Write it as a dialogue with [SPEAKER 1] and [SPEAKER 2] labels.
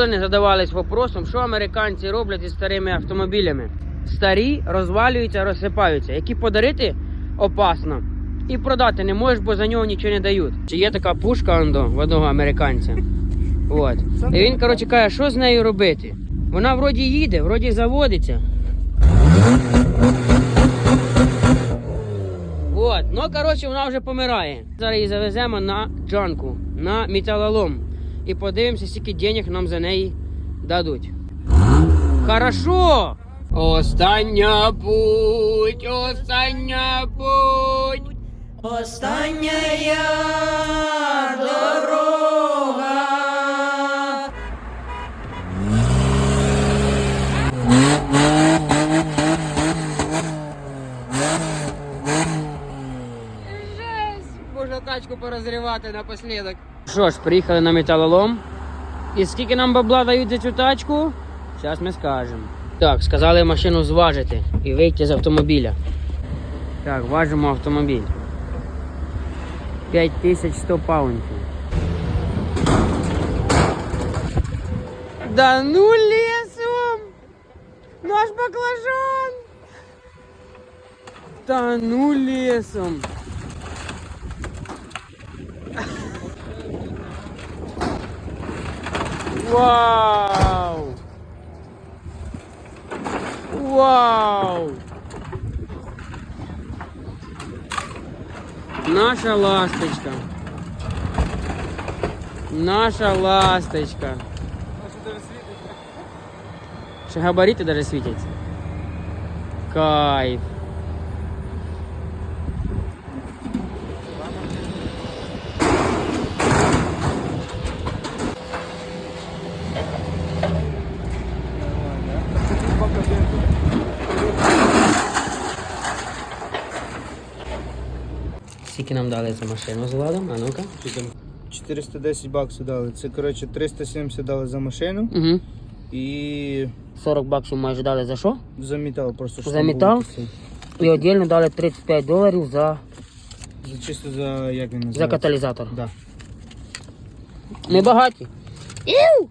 [SPEAKER 1] Ніколи не задавались вопросом, що американці роблять із старими автомобілями. Старі розвалюються, розсипаються. Які подарити опасно. І продати не можеш, бо за нього нічого не дають. Чи є така пушка ондо, в одного американця? От. І він, коротше, каже, що з нею робити? Вона вроді їде, вроді заводиться. От, ну коротше, вона вже помирає. Зараз її завеземо на джанку, на металолом. І подивимося, скільки денег нам за неї дадуть. Хорошо! Остання путь, остання путь.
[SPEAKER 2] Остання дорога.
[SPEAKER 1] Жесть! Можна тачку порозривати напослідок. Що ж, приїхали на металолом. І скільки нам бабла дають за цю тачку? Зараз ми скажемо. Так, сказали машину зважити і вийти з автомобіля. Так, важимо автомобіль. 5100 паунтів. Да ну лесом! Наш баклажан! Да ну лесом! Вау! Вау! Наша ласточка. Наша ласточка. Ще габарити даже світять. Кайф. Скільки нам дали за машину з Владом? А ну-ка.
[SPEAKER 3] 410 баксів дали. Це коротше 370 дали за машину
[SPEAKER 1] Угу.
[SPEAKER 3] і
[SPEAKER 1] 40 баксів майже дали за що?
[SPEAKER 3] за метал просто. що
[SPEAKER 1] За метал?
[SPEAKER 3] таке.
[SPEAKER 1] І віддільно дали 35 доларів за,
[SPEAKER 3] За чисто за як він
[SPEAKER 1] за каталізатор.
[SPEAKER 3] Да.
[SPEAKER 1] Ми багаті. Іу!